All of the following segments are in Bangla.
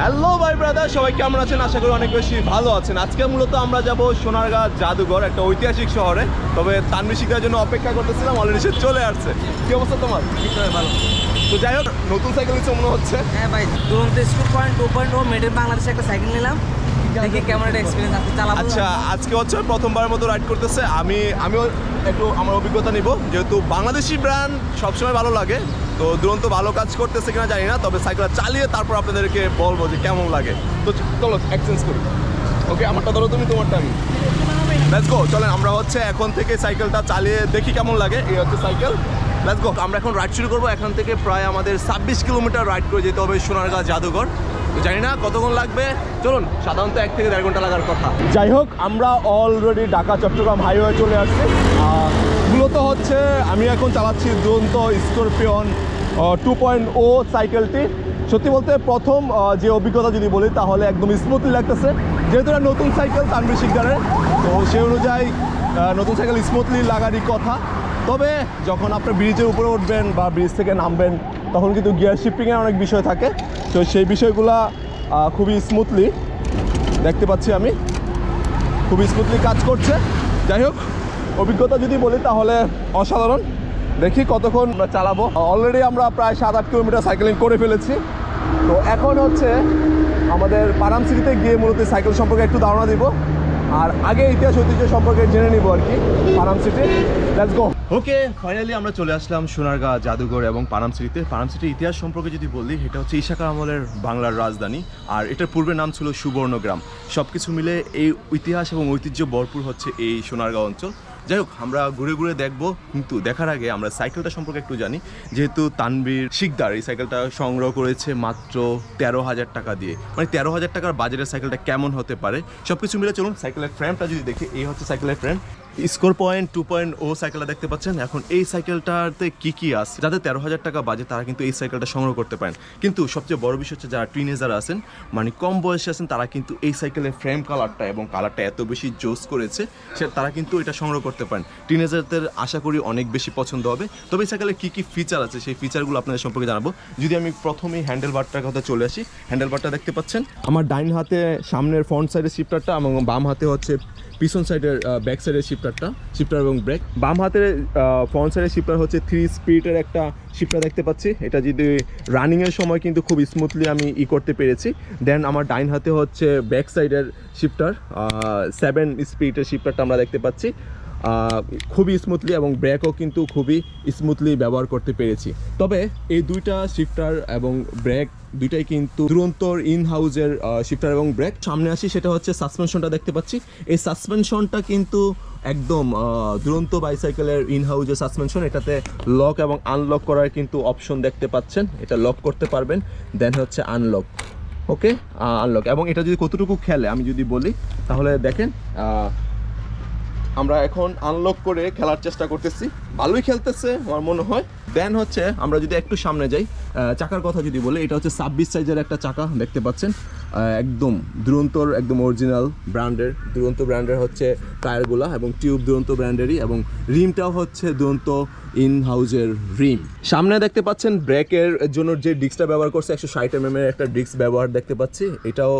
হ্যালো ভাই ব্রাদার সবাই কেমন আছেন? আশা করি অনেক বেশি ভালো আছেন। আজকে মূলত আমরা যাব সোনারগাঁ জাদুঘর একটা ঐতিহাসিক শহরে। তবে তানভীর শিকার জন্য অপেক্ষা করতেছিলাম অলরেডি সে চলে আসছে। কি অবস্থা তোমার? ভালো। তো যাই হোক নতুন সাইকেল নিচ্ছে মনে হচ্ছে। হ্যাঁ ভাই Duronto school point two point O made in বাংলাদেশে একটা সাইকেল নিলাম। দেখি কেমন একটা এক্সপিরিয়েন্স আছে চালাবো আচ্ছা আজকে হচ্ছে প্রথমবারের মতো রাইড করতেছে। আমি আমিও একটু আমার অভিজ্ঞতা নিব। যেহেতু বাংলাদেশি ব্র্যান্ড সবসময় ভালো লাগে। তো দুরন্ত ভালো কাজ করতেছে কিনা জানি না, তবে সাইকেলটা চালিয়ে তারপর আপনাদেরকে বলব যে কেমন লাগে। তো চলো এক্সচেঞ্জ করি। ওকে আমারটা ধরো, তুমি তোমারটা আমি। লেটস গো চলেন, আমরা হচ্ছে এখন থেকে সাইকেলটা চালিয়ে দেখি কেমন লাগে। এই হচ্ছে সাইকেল। লেটস গো আমরা এখন রাইড শুরু করব। এখান থেকে প্রায় আমাদের ছাব্বিশ কিলোমিটার রাইড করে যেতে হবে সোনারগাঁ জাদুঘর। জানি না কতক্ষণ লাগবে। চলুন, সাধারণত এক থেকে দেড় ঘণ্টা লাগার কথা। যাই হোক, আমরা অলরেডি ঢাকা চট্টগ্রাম হাইওয়ে চলে আসছি। হচ্ছে, আমি এখন চালাচ্ছি Duronto Scorpion two point O সাইকেলটি সত্যি বলতে প্রথম যে অভিজ্ঞতা যদি বলি, তাহলে একদম স্মুথলি লাগতেছে। যেহেতু এটা নতুন সাইকেল তানভীর শিকদারের, তো সেই অনুযায়ী নতুন সাইকেল স্মুথলি লাগারই কথা। তবে যখন আপনি ব্রিজের উপরে উঠবেন বা ব্রিজ থেকে নামবেন, তখন কিন্তু গিয়ার শিফটিংয়ের অনেক বিষয় থাকে। তো সেই বিষয়গুলা খুবই স্মুথলি দেখতে পাচ্ছি আমি। খুবই স্মুথলি কাজ করছে। যাই হোক অভিজ্ঞতা যদি বলি, তাহলে অসাধারণ। দেখি কতক্ষণ আমরা চালাবো। অলরেডি আমরা প্রায় সাত আট কিলোমিটার সাইকেলিং করে ফেলেছি। তো এখন হচ্ছে আমাদের পারাম সিটিতে গিয়ে মূলত সাইকেল সম্পর্কে একটু ধারণা দিব। আর আগে ইতিহাস, ঐতিহ্য সম্পর্কে জেনে নিব আর কি পারাম সিটি। গো ওকে ফাইনালি আমরা চলে আসলাম সোনারগাঁ, জাদুঘর এবং পানাম সিটিতে। পানাম সিটির ইতিহাস সম্পর্কে যদি বলি, এটা হচ্ছে ইশাকা আমলের বাংলার রাজধানী। আর এটার পূর্বের নাম ছিল সুবর্ণগ্রাম। সব কিছু মিলে এই ইতিহাস এবং ঐতিহ্য ভরপুর হচ্ছে এই সোনারগাঁও অঞ্চল। যাই হোক আমরা ঘুরে ঘুরে দেখব, কিন্তু দেখার আগে আমরা সাইকেলটা সম্পর্কে একটু জানি। যেহেতু তানবীর শিকদার এই সাইকেলটা সংগ্রহ করেছে মাত্র তেরো হাজার টাকা দিয়ে। মানে তেরো হাজার টাকার বাজারের সাইকেলটা কেমন হতে পারে সব কিছু মিলে চলুন সাইকেলের ফ্রেমটা যদি দেখি, এই হচ্ছে সাইকেলের frame score point, two point ও সাইকেলটা দেখতে পাচ্ছেন। এখন এই সাইকেলটাতে কি কি আছে? যাদের তেরো হাজার টাকা বাজে তারা কিন্তু এই সাইকেলটা সংগ্রহ করতে পারেন। কিন্তু সবচেয়ে বড় বিষয় হচ্ছে যারা টিনেজার আছেন মানে কম বয়সে আছেন, তারা কিন্তু এই সাইকেলের ফ্রেম কালারটা এবং কালারটা এত বেশি জোস করেছে সে তারা কিন্তু এটা সংগ্রহ করতে পারেন। টিনেজারদের আশা করি অনেক বেশি পছন্দ হবে। তবে এই সাইকেলের কী কী ফিচার আছে, সেই ফিচারগুলো আপনাদের সম্পর্কে জানাব। যদি আমি প্রথমেই হ্যান্ডেল বারটার কথা চলে আসি হ্যান্ডেল বারটা দেখতে পাচ্ছেন? আমার ডাইন হাতে সামনের ফ্রন্ট সাইডের শিফটারটা এবং বাম হাতে হচ্ছে পিছন সাইডের ব্যাক সাইডের শিফটারটা শিফটার এবং ব্রেক বাম হাতের ফ্রন্ট সাইডের শিফটার হচ্ছে থ্রি স্পিডের একটা শিফটার দেখতে পাচ্ছি। এটা যদি রানিংয়ের সময় কিন্তু খুব স্মুথলি আমি ই করতে পেরেছি। দেন আমার ডাইন হাতে হচ্ছে ব্যাক সাইডের শিফটার সেভেন স্পিডের শিফটারটা আমরা দেখতে পাচ্ছি। খুবই স্মুথলি এবং ব্রেকও কিন্তু খুবই স্মুথলি ব্যবহার করতে পেরেছি। তবে এই দুইটা শিফটার এবং ব্রেক দুইটাই কিন্তু দুরন্তর ইন হাউজের শিফটার এবং ব্রেক সামনে আসি, সেটা হচ্ছে সাসপেনশনটা দেখতে পাচ্ছি। এই সাসপেনশনটা কিন্তু একদম দুরন্ত বাইসাইকেলের ইন হাউজের সাসপেনশন এটাতে লক এবং আনলক করার কিন্তু অপশন দেখতে পাচ্ছেন। এটা লক করতে পারবেন দেন হচ্ছে আনলক ওকে আনলক এবং এটা যদি কতটুকু খেলে, আমি যদি বলি, তাহলে দেখেন আমরা এখন আনলক করে খেলার চেষ্টা করতেছি। ভালোই খেলতেছে, আমার মনে হয়। দেন হচ্ছে, আমরা যদি একটু সামনে যাই চাকার কথা যদি বলি, এটা হচ্ছে ছাব্বিশ সাইজের একটা চাকা, দেখতে পাচ্ছেন। একদম দুরন্তর একদম অরিজিনাল ব্র্যান্ডের দুরন্ত ব্র্যান্ডের হচ্ছে টায়ারগুলা এবং টিউব দুরন্ত ব্র্যান্ডেরই এবং রিমটাও হচ্ছে দুরন্ত ইন হাউজের রিম। সামনে দেখতে পাচ্ছেন, ব্রেকের জন্য যে ডিস্কটা ব্যবহার করছে, একশো ষাট এম একটা ডিস্ক ব্যবহার দেখতে পাচ্ছি। এটাও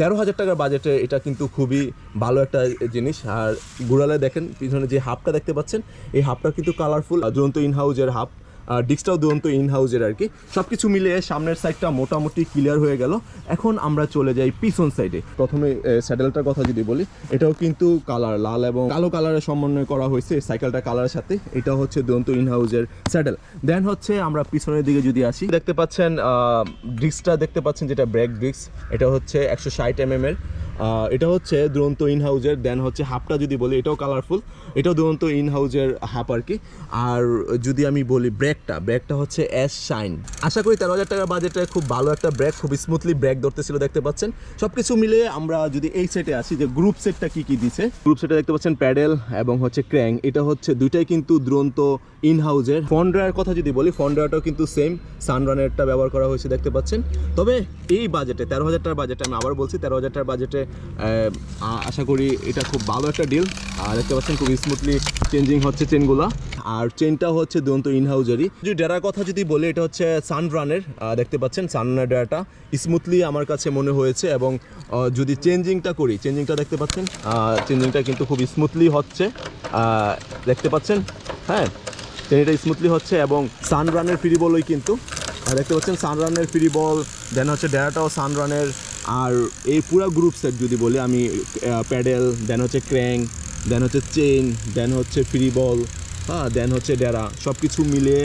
তেরো হাজার টাকার বাজেটে এটা কিন্তু খুবই ভালো একটা জিনিস। আর গুড়ালে দেখেন, পিছনে যে হাফটা দেখতে পাচ্ছেন, এই হাফটা কিন্তু কালারফুল জন্তু ইন হাউজের হাফ। আর ডিস্কটাও দুরন্ত ইন হাউজের আর কি। সব কিছু মিলিয়ে সামনের সাইডটা মোটামুটি ক্লিয়ার হয়ে গেল। এখন আমরা চলে যাই পিছন সাইডে প্রথমে স্যাডেলটার কথা যদি বলি, এটাও কিন্তু কালার লাল এবং কালো কালারের সমন্বয় করা হয়েছে সাইকেলটা কালারের সাথে। এটা হচ্ছে দুরন্ত ইন হাউজের স্যাডেল দেন হচ্ছে আমরা পিছনের দিকে যদি আসি, দেখতে পাচ্ছেন ডিস্কটা দেখতে পাচ্ছেন যেটা ব্রেক ডিস্ক এটা হচ্ছে একশো ষাট এম এর এটা হচ্ছে দুরন্ত ইন হাউজের দেন হচ্ছে হাফটা যদি বলি, এটাও কালারফুল এটাও দুরন্ত ইন হাউজের হাফ আর কি। আর যদি আমি বলি ব্রেকটা ব্রেকটা হচ্ছে অ্যাশ শাইন। আশা করি তেরো হাজার টাকার বাজেটে খুব ভালো একটা ব্রেক, খুব স্মুথলি ব্রেক ধরতেছিল, দেখতে পাচ্ছেন। সব কিছু মিলিয়ে আমরা যদি এই সেটে আসি, যে গ্রুপ সেটটা কি কি দিছে গ্রুপ সেটে দেখতে পাচ্ছেন প্যাডেল এবং হচ্ছে ক্র্যাং এটা হচ্ছে দুইটাই কিন্তু দুরন্ত ইন হাউজের ফন্ড্রার কথা যদি বলি, ফন্ড্রাটাও কিন্তু সেম সানরানেরটা ব্যবহার করা হয়েছে, দেখতে পাচ্ছেন। তবে এই বাজেটে তেরো হাজার টাকার বাজেটে আমি আবার বলছি, তেরো হাজার টাকার বাজেটে আশা করি এটা খুব ভালো একটা ডিল আর দেখতে পাচ্ছেন খুব স্মুথলি চেঞ্জিং হচ্ছে চেনগুলা আর চেনটা হচ্ছে দুরন্ত ইনহাউজারই যদি ডেরার কথা যদি বলি, এটা হচ্ছে সানরানের দেখতে পাচ্ছেন সানরানের ডেরাটা স্মুথলি আমার কাছে মনে হয়েছে এবং যদি চেঞ্জিংটা করি চেঞ্জিংটা দেখতে পাচ্ছেন চেঞ্জিংটা কিন্তু খুব স্মুথলি হচ্ছে। দেখতে পাচ্ছেন হ্যাঁ ট্রেনটা স্মুথলি হচ্ছে এবং সানরানের ফ্রি বলই কিন্তু দেখতে পাচ্ছেন সানরানের ফ্রি বল দেন হচ্ছে ডেরাটাও সানরানের আর এই পুরো গ্রুপ সেট যদি বলি, আমি প্যাডেল দেন হচ্ছে ক্র্যাং দেন হচ্ছে চেন দেন হচ্ছে ফ্রি বল হ্যাঁ দেন হচ্ছে ডেরা সব কিছু মিলে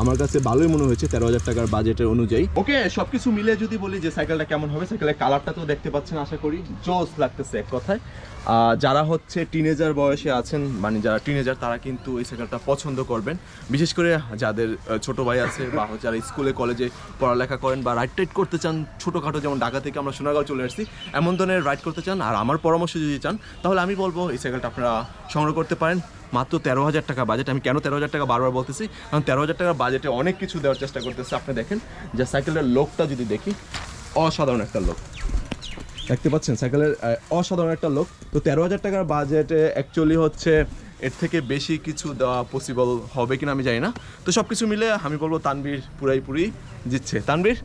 আমার কাছে ভালোই মনে হয়েছে তেরো হাজার টাকার বাজেটের অনুযায়ী। ওকে, সবকিছু মিলে যদি বলি যে সাইকেলটা কেমন হবে সাইকেলের কালারটা তো দেখতে পাচ্ছেন, আশা করি জোস লাগতেছে এক কথায়। যারা হচ্ছে টিনেজার বয়সে আছেন মানে যারা টিনেজার তারা কিন্তু এই সাইকেলটা পছন্দ করবেন। বিশেষ করে যাদের ছোট ভাই আছে বা যারা স্কুলে কলেজে পড়ালেখা করেন বা রাইড টাইড করতে চান, ছোটোখাটো যেমন ঢাকা থেকে আমরা সোনাগাঁও চলে আসছি, এমন ধরনের রাইড করতে চান, আর আমার পরামর্শ যদি চান, তাহলে আমি বলব এই সাইকেলটা আপনারা সংগ্রহ করতে পারেন। মাত্র তেরো হাজার টাকা বাজেট আমি কেন তেরো হাজার টাকা বারবার বলতেছি? কারণ তেরো হাজার টাকার বাজেটে অনেক কিছু দেওয়ার চেষ্টা করতেছে। আপনি দেখেন যে সাইকেলের লোকটা যদি দেখি, অসাধারণ একটা লোক। দেখতে পাচ্ছেন সাইকেলের অসাধারণ একটা লোক। তো তেরো হাজার টাকার বাজেটে অ্যাকচুয়ালি হচ্ছে এর থেকে বেশি কিছু দেওয়া পসিবল হবে কিনা আমি জানি না। তো সব কিছু মিলে আমি বলব তানবীর পুরাই পুরি জিতছে। তানবীর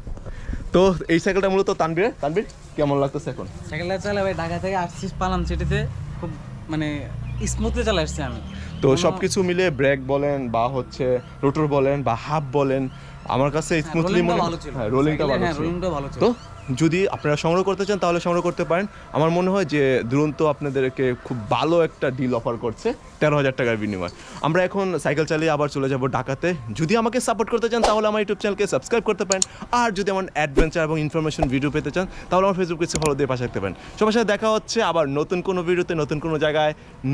তো এই সাইকেলটা মূলত তানবীর তানবীর কেমন লাগতেছে এখন? সাইকেলটা চালা ভাই, ঢাকা থেকে আসছিস পালাম সিটিতে খুব মানে স্মুথলি চালা আসছি আমি। তো সবকিছু মিলে ব্রেক বলেন বা হচ্ছে রোটর বলেন বা হাফ বলেন আমার কাছে স্মুথলি রোলিংটা মনে ভালো হ্যাঁ রোলিংটা ভালো হ্যাঁ রোলিংটা ভালো ছিল। তো যদি আপনারা সংগ্রহ করতে চান, তাহলে সংগ্রহ করতে পারেন। আমার মনে হয় যে দুরন্ত আপনাদেরকে খুব ভালো একটা ডিল অফার করছে, তেরো হাজার টাকার বিনিময়। আমরা এখন সাইকেল চালিয়ে আবার চলে যাব ঢাকাতে। যদি আমাকে সাপোর্ট করতে চান, তাহলে আমার ইউটিউব চ্যানেলকে সাবস্ক্রাইব করতে পারেন। আর যদি আমার অ্যাডভেঞ্চার এবং ইনফরমেশন ভিডিও পেতে চান, তাহলে আমার ফেসবুক পেজে ফলো দিয়ে পাশে পারেন। সবার সাথে দেখা হচ্ছে আবার নতুন কোনো ভিডিওতে নতুন কোনো জায়গায়,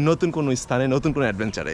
নতুন কোনো স্থানে, নতুন কোনো অ্যাডভেঞ্চারে